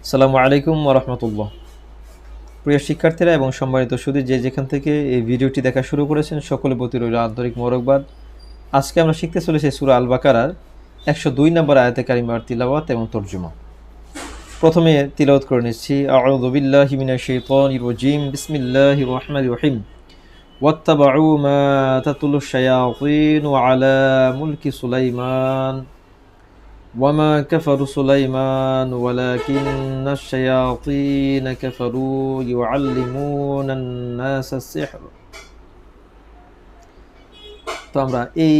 সালামু আলাইকুম রহমতুল্লাহ প্রিয় শিক্ষার্থীরা এবং সম্মানিত শুধু যে যেখান থেকে এই ভিডিওটি দেখা শুরু করেছেন সকলের প্রতি রইল আন্তরিক মোরকবাদ আজকে আমরা শিখতে চলেছি সুরা আল বাকারার একশো দুই নম্বর আয়াতে কারিমার তিলাওয়াত এবং তর্জমা প্রথমে তিলাওয়াত করে নিচ্ছি আউযুবিল্লাহি হিমিনাশ শাইতানির রাজিম বিসমিল্লাহির রহমানির রহিম واتبعوا ما تتلو الشياطين على ملك سليمان وما كفر سليمان ولكن الشياطين كفروا يعلمون الناس السحر তো আমরা এই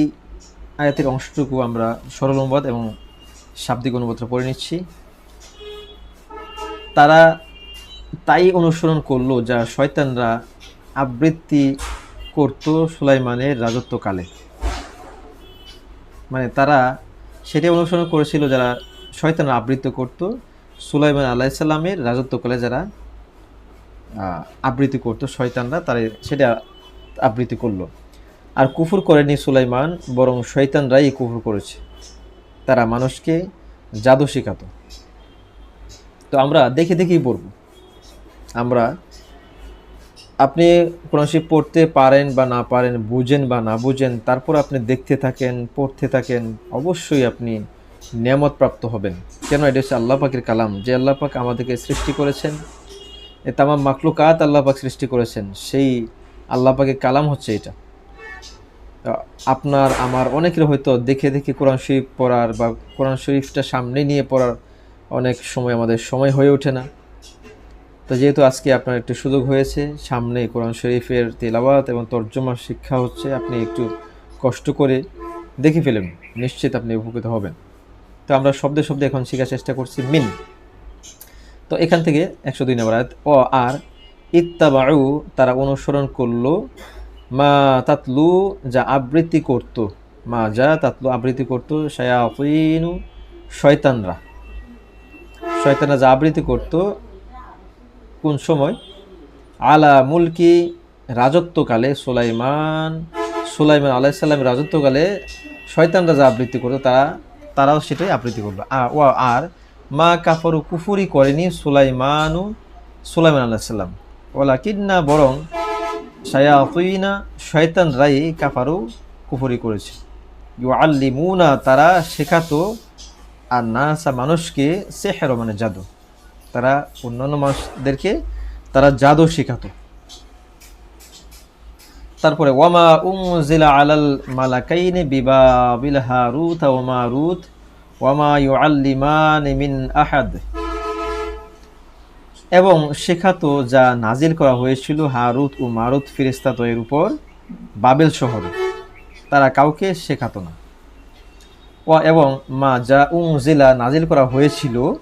আয়াতের অংশটুকু আমরা সরল অনুবাদ এবং শাব্দিক অনুবাদটা পড়ে নিচ্ছি তারা তাই অনুসরণ করলো যা শয়তানরা আবৃত্তি করত সুলাইমানের রাজত্বকালে মানে তারা সেটি অনুসরণ করেছিল যারা শয়তান আবৃত্তি করত। সুলাইমান আলাইসাল্লামের রাজত্বকালে যারা আবৃত্তি করত শয়তানরা তারা সেটা আবৃত্তি করল। আর কুফুর করেনি সুলাইমান, বরং শয়তানরাই কুফুর করেছে। তারা মানুষকে জাদু শেখাতো। তো আমরা দেখে দেখেই পড়ব। আমরা আপনি কোরআন শরীফ পড়তে পারেন বা না পারেন, বুঝেন বা না বুঝেন, তারপর আপনি দেখতে থাকেন, পড়তে থাকেন, অবশ্যই আপনি নিয়ামত প্রাপ্ত হবেন। কেন? এটা হচ্ছে আল্লাহ পাকের কালাম। যে আল্লাহ পাক আমাদেরকে সৃষ্টি করেছেন, এ তামাম মাকলুকাত আল্লাহ পাক সৃষ্টি করেছেন, সেই আল্লাহ পাকের কালাম হচ্ছে এটা। আপনার, আমার অনেকের হয়তো দেখে দেখে কোরআন শরীফ পড়ার বা কোরআন শরীফটা সামনে নিয়ে পড়ার অনেক সময়, আমাদের সময় হয়ে ওঠে না। তো যেহেতু আজকে আপনার একটু সুযোগ হয়েছে, সামনে কোরআন শরীফের তেলাওয়াত এবং তর্জমা শিক্ষা হচ্ছে, আপনি একটু কষ্ট করে দেখে ফেলেন, নিশ্চিত আপনি উপকৃত হবেন। তো আমরা শব্দে শব্দে এখন শেখার চেষ্টা করছি মিন। তো এখান থেকে একশো দুই নম্বর ও আর ইত্তাবাউ, তারা অনুসরণ করল, মা তাতলু, যা আবৃত্তি করত, মা যা তাতলু আবৃত্তি করতো, শায়াতিনু, শয়তানরা। শয়তানরা যা আবৃত্তি করতো কোন সময়? আলা মুলকি রাজত্বকালে সুলাইমান সুলাইমান আলাইসাল্লামের রাজত্বকালে শয়তানরা যা আবৃত্তি করতো, তারা, তারাও সেটাই আবৃত্তি করল। আর মা কাফরু কুফুরি করেনি সুলাইমানু সুলাইমান আলাইসাল্লাম ওলা কিন্না বরং শায়াতুইনা শয়তানরাই কাফারু কুফুরি করেছে। ইউ আল্লিমুনা তারা শেখাতো, আর নাসা মানুষকে সেহের মানে জাদু। তারা অন্যান্য মানুষদেরকে তারা জাদু শেখাতো। তারপরে, ওয়ামা উমজিলা আলাল মালাকাইনে বিবাবিল হারুত ওয়ামা ইউআল্লিমান মিন আহাদ। এবং শেখাতো যা নাজিল করা হয়েছিল হারুত ও মারুত ফিরিস্তাতয়ের উপর বাবেল শহরে। তারা কাউকে শেখাতো না। এবং মা যা উমজিলা নাজিল করা হয়েছিল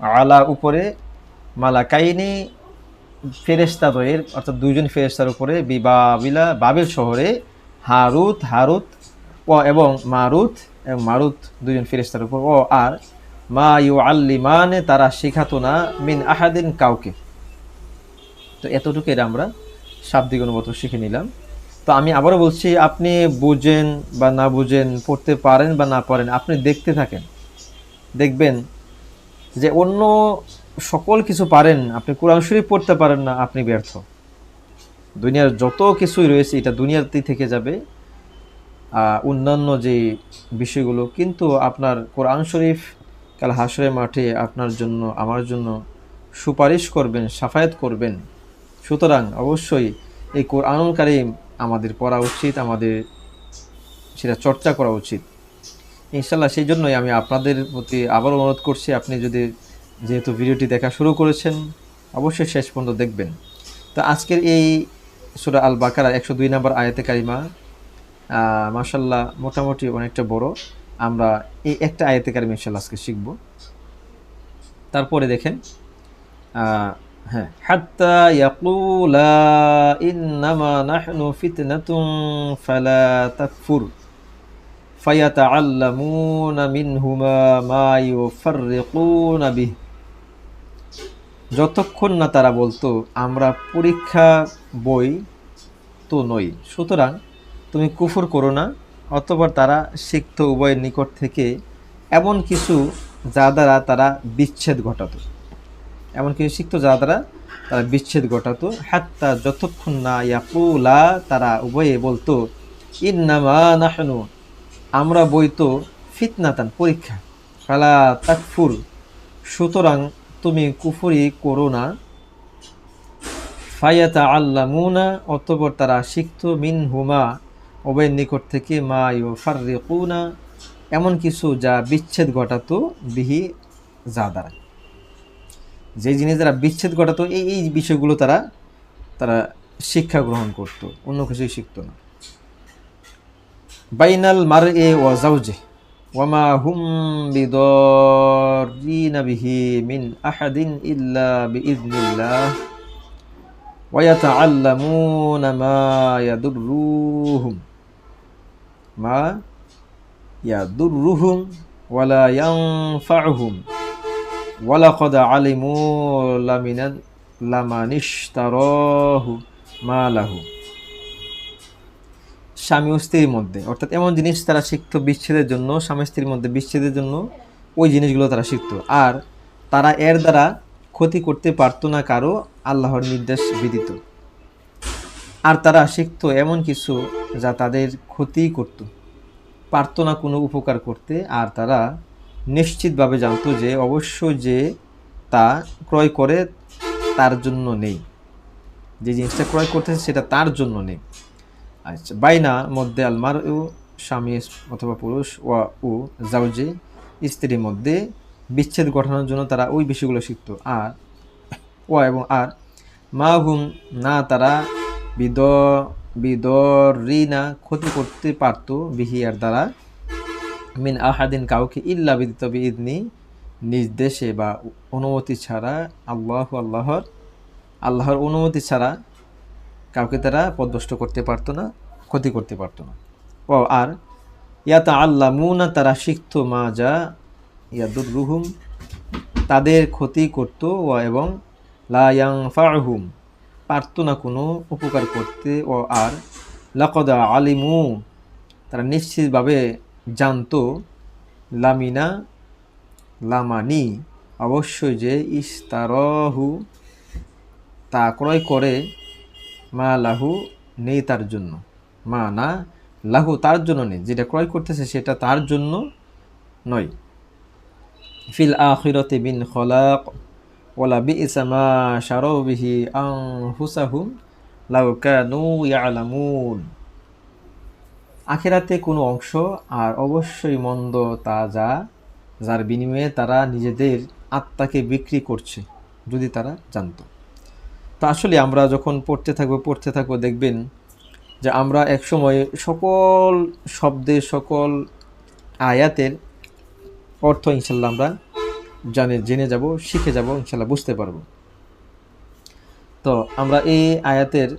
আলা উপরে মালাকাইনি ফেরেস্তাদয়ের অর্থাৎ দুইজন ফেরেস্তার উপরে বিবাবিলা বাবেল শহরে হারুত হারুত, ও এবং মারুত এবং মারুত দুজন ফেরেস্তার উপর, ও আর মা ইউ আল্লিমানে তারা শেখাতো না মিন আহাদিন কাউকে। তো এতটুকু এর আমরা শাব্দিক অনুবাদ শিখে নিলাম। তো আমি আবারও বলছি, আপনি বুঝেন বা না বুঝেন, পড়তে পারেন বা না পারেন, আপনি দেখতে থাকেন। দেখবেন যে অন্য সকল কিছু পারেন, আপনি কোরআন শরীফ পড়তে পারেন না, আপনি ব্যর্থ। দুনিয়ার যত কিছুই রয়েছে, এটা দুনিয়াতেই থেকে যাবে। অন্যান্য যে বিষয়গুলো, কিন্তু আপনার কোরআন শরীফ, কাল হাসরের মাঠে আপনার জন্য, আমার জন্য সুপারিশ করবেন, সাফায়াত করবেন। সুতরাং অবশ্যই এই কোরআনুল কারিম আমাদের পড়া উচিত, আমাদের সেটা চর্চা করা উচিত। ইনশাল্লাহ সেই জন্যই আমি আপনাদের প্রতি আবার অনুরোধ করছি, আপনি যদি যেহেতু ভিডিওটি দেখা শুরু করেছেন, অবশ্যই শেষ পর্যন্ত দেখবেন। তো আজকের এই সুরা আল বাকারা একশো দুই নম্বর আয়াতে কারিমা মাসাল্লাহ মোটামুটি অনেকটা বড়। আমরা এই একটা আয়াতে কারিমা ইনশাল্লাহ আজকে শিখব। তারপরে দেখেন হ্যাঁ হাত্তা ইয়াকুলা ইন্নামা নাহনু ফালা তাকফুর। فيتعلمون منهما ما يفرقون به যতক্ষণ না তারা বলতো আমরা পরীক্ষা বই তো নই সুতরাং তুমি কুফর করো না অতঃপর তারা শিখত উভয়ের নিকট থেকে এমন কিছু যা দ্বারা তারা বিচ্ছেদ ঘটাতো এমন কিছু শিখতো যা দ্বারা তারা বিচ্ছেদ ঘটাতো হাত্তা যতক্ষণ না ইয়াকুলা তারা উভয়ে বলতো ইন্নামা নাহনু আমরা বইতো ফিতনাতান, পরীক্ষা। ফালা তাকফুর, সুতরাং তুমি কুফরি করো না। ফায়াতা আল্লামুনা অতপর তারা শিখত মিন হুমা ওবের নিকট থেকে মা ইউ ফার্রিকুনা এমন কিছু যা বিচ্ছেদ ঘটাতো বিহি যা দ্বারা যে জিনিস দ্বারা বিচ্ছেদ ঘটাতো, এই এই বিষয়গুলো তারা তারা শিক্ষা গ্রহণ করত, অন্য কিছুই শিখতো না। بين المرء وزوجه. وما هم بضارين به من أحد إلا بإذن الله. ويتعلمون ما يضرهم. ما يضرهم ولا ينفعهم. ولقد علموا لمن اشتراه ما لهم. স্বামী ও স্ত্রীর মধ্যে। অর্থাৎ এমন জিনিস তারা শিখত বিচ্ছেদের জন্য, স্বামী স্ত্রীর মধ্যে বিচ্ছেদের জন্য ওই জিনিসগুলো তারা শিখত। আর তারা এর দ্বারা ক্ষতি করতে পারতো না কারও আল্লাহর নির্দেশ বিদিত আর তারা শিখত এমন কিছু যা তাদের ক্ষতি করত, পারতো না কোনো উপকার করতে। আর তারা নিশ্চিতভাবে জানতো যে অবশ্য যে তা ক্রয় করে তার জন্য নেই। যে জিনিসটা ক্রয় করতেছে সেটা তার জন্য নেই। আচ্ছা বাইনা মধ্যে আলমার ও স্বামী অথবা পুরুষ, ওয়া ও জাউজে, স্ত্রীর মধ্যে বিচ্ছেদ ঘটানোর জন্য তারা ওই বিষয়গুলো শিখতো। আর ও এবং আর মা হুম না তারা বিদ, বিদরিনা ক্ষতি করতে পারতো বিহিয়ার দ্বারা মিন আহাদিন কাউকে ইল্লা বিদিত বিদনি নিজ দেশে বা অনুমতি ছাড়া, আল্লাহ আল্লাহর আল্লাহর অনুমতি ছাড়া কাউকে তারা পদষ্ট করতে পারতো না, ক্ষতি করতে পারতো না। ও, আর ইয়াতা আল্লাহ মুনা তারা শিখত মা যা ইয়াদুর রুহুম তাদের ক্ষতি করত ও এবং লায়াং ফাহুম পারত না কোনো উপকার করতে ও আর লাকদা আলিমু, তারা নিশ্চিতভাবে জানতো লামিনা লামানি, অবশ্যই যে ইস্তারহু তা ক্রয় করে মা লাহু নেই তার জন্য। মা না, লাহু তার জন্য নেই। যেটা ক্রয় করতেছে সেটা তার জন্য নয়। ফিল আখিরতে বিন খলাক ওলা বি ইসামা শারৌ বিহি আং হুসাহুম লাউ কানু ইয়ালামুন। আখিরাতে কোনো অংশ আর অবশ্যই মন্দ তা যা, যার বিনিময়ে তারা নিজেদের আত্মাকে বিক্রি করছে, যদি তারা জানতো। তো আসলে আমরা যখন পড়তে থাকব পড়তে থাকব, দেখবেন যে আমরা একসময় সকল শব্দের সকল আয়াতের অর্থ ইনশাল্লাহ আমরা জানে, জেনে যাব, শিখে যাব, ইনশাল্লাহ বুঝতে পারব। তো আমরা এই আয়াতের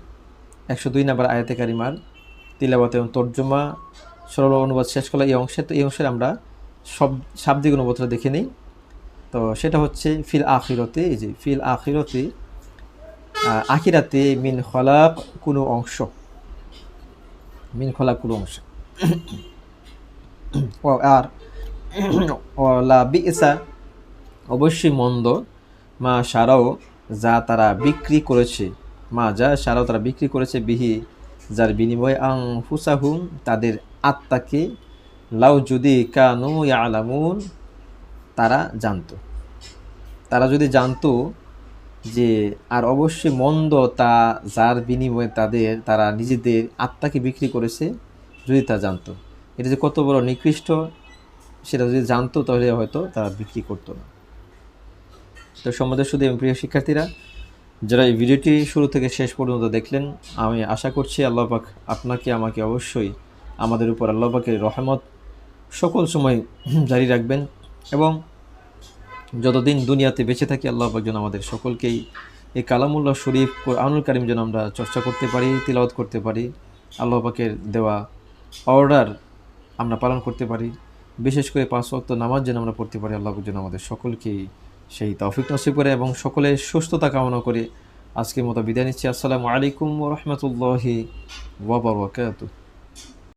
একশো দুই নাম্বার আয়াতে কারিমার তিলাবাত এবং তর্জমা, সরল অনুবাদ শেষ করা এই অংশে তো এই অংশের আমরা সব শাব্দিক অনুবাদটা দেখে নিই। তো সেটা হচ্ছে ফিল আখিরতে, এই যে ফিল আখিরতে আখিরাতে মিন খলাক কোনো অংশ। মিন খলাক কোনো অংশ। আর ও বিসা, অবশ্যই মন্দ। মা সারাও যা তারা বিক্রি করেছে, মা যা সারাও তারা বিক্রি করেছে বিহি, যার বিনিময়ে আং হুসাহুম তাদের আত্মাকে লাউ যদি কানু আলামুন তারা জানতো। তারা যদি জানতো যে, আর অবশ্যই মন্দ তা যার বিনিময়ে তাদের, তারা নিজেদের আত্মাকে বিক্রি করেছে, যদি তা জানতো। এটা যে কত বড় নিকৃষ্ট, সেটা যদি জানতো, তাহলে হয়তো তারা বিক্রি করতো না। তো সম্বন্ধে শুধু প্রিয় শিক্ষার্থীরা, যারা এই ভিডিওটি শুরু থেকে শেষ পর্যন্ত দেখলেন, আমি আশা করছি আল্লাহ পাক আপনাকে, আমাকে অবশ্যই আমাদের উপর আল্লাহ পাকের রহমত সকল সময় জারি রাখবেন এবং যতদিন দুনিয়াতে বেঁচে থাকি আল্লাহ যেন আমাদের সকলকেই এই কালামুল্লাহ শরীফ আনুল কারিম যেন আমরা চর্চা করতে পারি, তিলাওয়াত করতে পারি আল্লাহ পাকের দেওয়া অর্ডার আমরা পালন করতে পারি, বিশেষ করে পাঁচ ওয়াক্ত নামাজ যেন আমরা পড়তে পারি আল্লাহ যেন আমাদের সকলকেই সেই তৌফিক নসিব করে এবং সকলের সুস্থতা কামনা করে আজকের মতো বিদায় নিচ্ছি। আসসালামু আলাইকুম রহমতুল্লাহি ওবরাকাতুহ